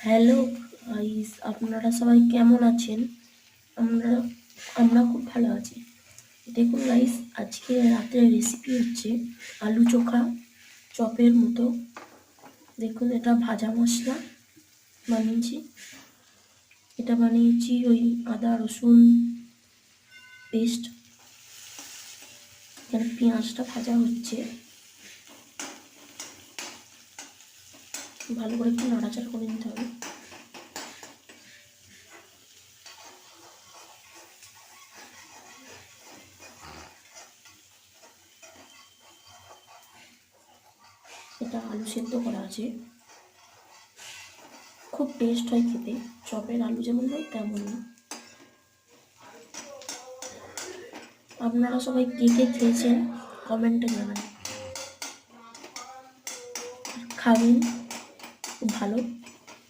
Hello guys আপনারা সবাই কেমন আছেন? আমরা আমরা খুব ভালো আছি। দেখুন গাইস আজকে রাতের রেসিপি হচ্ছে আলু চোখা চপের মতো। দেখুন, এটা ভাজা মশলা বানিয়েছি। এটা বানিয়েছি ওই আদা, রসুন পেস্ট এখানে পেঁয়াজটা ভাজা হচ্ছে। ভালো করে একটু নাড়াচাড়া করে নিতে হবে। এটা আলু সেদ্ধ করা আছে। খুব টেস্ট হয় খেতে, চপের আলু যেমন হয় তেমন আপনারা সবাই কে কে খেয়েছেন কমেন্টে জানান। খাবেন, খুব ভালো।